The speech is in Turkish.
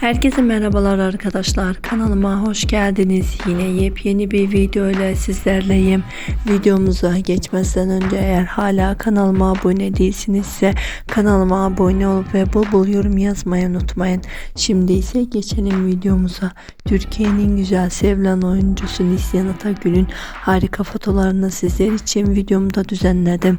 Herkese merhabalar arkadaşlar. Kanalıma hoş geldiniz. Yine yepyeni bir video ile sizlerleyim. Videomuza geçmeden önce eğer hala kanalıma abone değilsinizse kanalıma abone olup ve bol bol yorum yazmayı unutmayın. Şimdi ise geçelim videomuza. Türkiye'nin güzel sevilen oyuncusu Nisyan Atagül'ün harika fotolarını sizler için videomda düzenledim.